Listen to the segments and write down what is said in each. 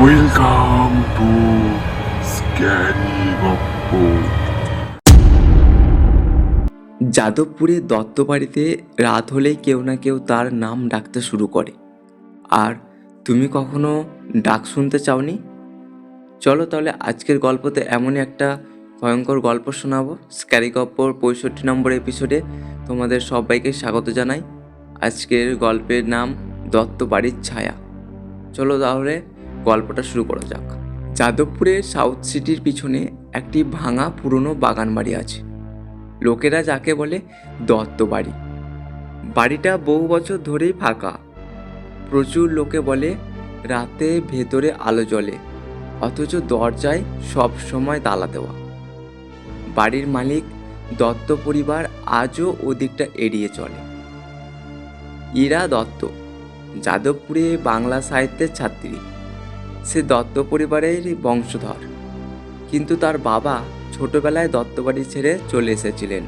Welcome to scary গপ্প যাদবপুরে দত্তবাড়িতে রাত হলেই কেউ না কেউ তার নাম ডাকতে শুরু করে। আর তুমি কখনো ডাক শুনতে চাওনি? চলো তাহলে আজকের গল্পতে এমনই একটা ভয়ঙ্কর গল্প শোনাবো। স্ক্যারি গপ্পর পঁয়ষট্টি নম্বর এপিসোডে তোমাদের সবাইকে স্বাগত জানাই। আজকের গল্পের নাম দত্তবাড়ির ছায়া। চলো তাহলে গল্পটা শুরু করা যাক। যাদবপুরের সাউথ সিটির পিছনে একটি ভাঙা পুরনো বাগান বাড়ি আছে। লোকেরা যাকে বলে দত্ত বাড়ি। বাড়িটা বহু বছর ধরেই ফাঁকা। প্রচুর লোকে বলে রাতে ভেতরে আলো জ্বলে, অথচ দরজায় সব সময় তালা দেওয়া। বাড়ির মালিক দত্ত পরিবার আজও ওদিকটা এড়িয়ে চলে। ইরা দত্ত, যাদবপুরে বাংলা সাহিত্যের ছাত্রী। সে দত্ত পরিবারেরই বংশধর। কিন্তু তার বাবা ছোটবেলায় দত্তবাড়ি ছেড়ে চলে এসেছিলেন।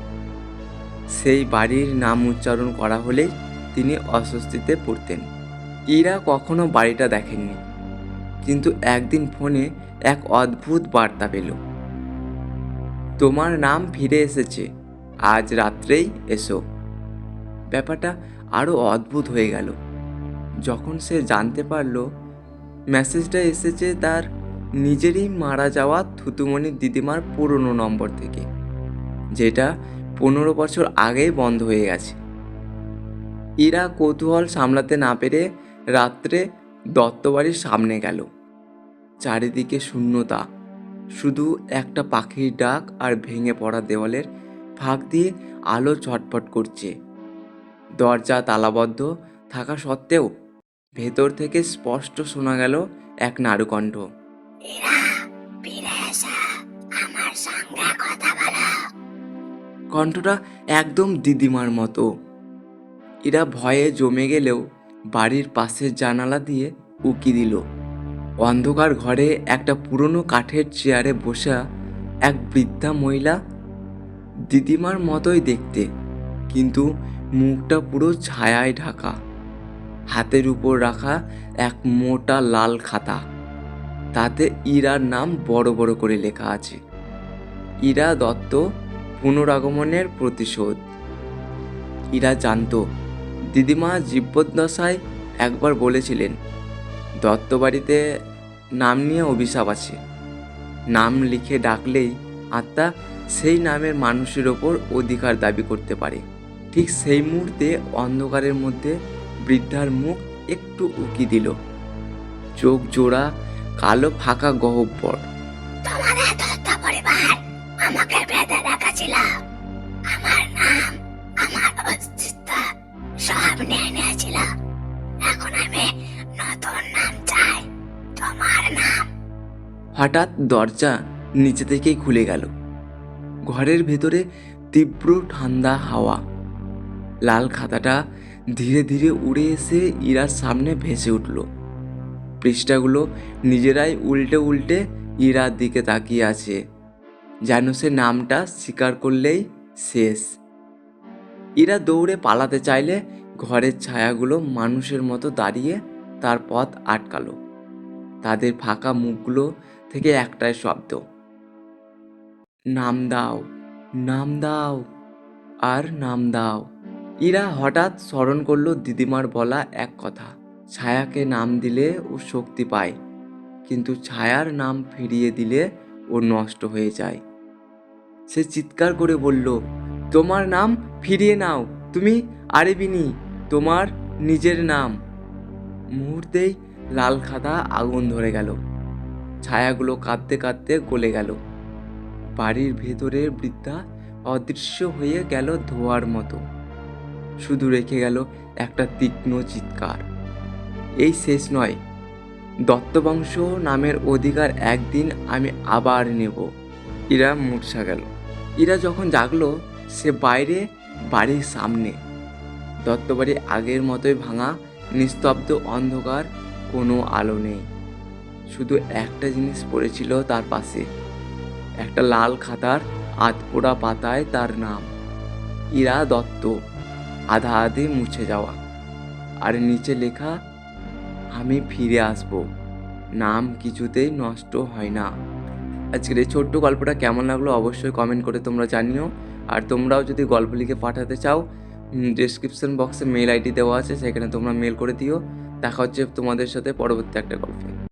সেই বাড়ির নাম উচ্চারণ করা হলেই তিনি অস্বস্তিতে পড়তেন। ইরা কখনো বাড়িটা দেখেননি। কিন্তু একদিন ফোনে এক অদ্ভুত বার্তা পেল। তোমার নাম ফিরে এসেছে। আজ রাত্রেই এসো। ব্যাপারটা আরও অদ্ভুত হয়ে গেল। যখন সে জানতে পারল মেসেজটা এসেছে তার নিজেরই মারা যাওয়া থুতুমণির দিদিমার পুরনো নম্বর থেকে, যেটা পনেরো বছর আগেই বন্ধ হয়ে গেছে। ইরা কৌতূহল সামলাতে না পেরে রাত্রে দত্তবাড়ির সামনে গেল। চারিদিকে শূন্যতা, শুধু একটা পাখির ডাক আর ভেঙে পড়া দেওয়ালের ফাঁক দিয়ে আলো ছটফট করছে। দরজা তালাবদ্ধ থাকা সত্ত্বেও ভেতর থেকে স্পষ্ট শোনা গেল এক বলো। কণ্ঠটা একদম দিদিমার মতো। এরা ভয়ে জমে গেলেও বাড়ির পাশের জানালা দিয়ে উকি দিল। অন্ধকার ঘরে একটা পুরনো কাঠের চেয়ারে বসা এক বৃদ্ধা মহিলা দিদিমার মতোই দেখতে কিন্তু মুখটা পুরো ছায়ায় ঢাকা। হাতের উপর রাখা এক মোটা লাল খাতা। তাতে ইরার নাম বড় বড় করে লেখা আছে। ইরা দত্ত পুনরাগমনের প্রতিশোধ। ইরা জানতো, দিদিমা জীবদ্দশায় একবার বলেছিলেন, দত্ত বাড়িতে নাম নিয়ে অভিশাপ আছে। নাম লিখে ডাকলেই আত্মা সেই নামের মানুষের ওপর অধিকার দাবি করতে পারে। ঠিক সেই মুহূর্তে অন্ধকারের মধ্যে বৃদ্ধার মুখ একটু উকি দিল। চোখ জোড়া কালো ফাঁকা গহব্বর। তোমাদের দত্ত পরিবার আমাকে বেঁধে রেখেছিল। আমার নাম আমার অস্তিত্ব সব নিয়ে নিয়েছিল। এখন আমি নতুন নাম চাই তোমার নাম। হঠাৎ দরজা নিচে থেকেই খুলে গেল। ঘরের ভেতরে তীব্র ঠান্ডা হাওয়া। লাল খাতাটা ধীরে ধীরে উড়ে এসে ইরার সামনে ভেসে উঠল। পৃষ্ঠাগুলো নিজেরাই উল্টে উল্টে ইরার দিকে তাকিয়ে আছে, যেন সে নামটা স্বীকার করলেই শেষ। ইরা দৌড়ে পালাতে চাইলে ঘরের ছায়াগুলো মানুষের মতো দাঁড়িয়ে তার পথ আটকালো। তাদের ফাঁকা মুখগুলো থেকে একটাই শব্দ, নাম দাও নাম দাও, আর নাম দাও। ইরা হঠাৎ স্মরণ করল দিদিমার বলা এক কথা। ছায়াকে নাম দিলে ও শক্তি পায়, কিন্তু ছায়ার নাম ফিরিয়ে দিলে ও নষ্ট হয়ে যায়। সে চিৎকার করে বলল, তোমার নাম ফিরিয়ে নাও, তুমি আরেবিনি, তোমার নিজের নাম। মুহূর্তেই লাল খাতা আগুন ধরে গেল। ছায়াগুলো কাঁদতে কাঁদতে গলে গেল। বাড়ির ভেতরের বৃদ্ধা অদৃশ্য হয়ে গেল ধোয়ার মতো। শুধু রেখে গেল একটা তীক্ষ্ণ চিৎকার। এই শেষ নয়, দত্তবংশ নামের অধিকার একদিন আমি আবার নেব। ইরা মূর্ছা গেল। ইরা যখন জাগলো, সে বাইরে, বাড়ির সামনে। দত্তবাড়ি আগের মতোই ভাঙা, নিস্তব্ধ অন্ধকার, কোনো আলো নেই। শুধু একটা জিনিস পড়েছিল তার পাশে। একটা লাল খাতার আধপোড়া পাতায় তার নাম। ইরা দত্ত। আধা আধি মুছে যাওয়া। আর নিচে লেখা, আমি ফিরে আসব। নাম কিছুতেই নষ্ট হয় না। আজকের এই ছোট্ট গল্পটা কেমন লাগল অবশ্যই কমেন্ট করে তোমরা জানিও। আর তোমরাও যদি গল্প লিখে পাঠাতে চাও ডিসক্রিপশন বক্সে মেল আইডি দেওয়া আছে, সেখানে তোমরা মেল করে দিও। দেখা হচ্ছে তোমাদের সাথে পরবর্তী একটা গল্পে।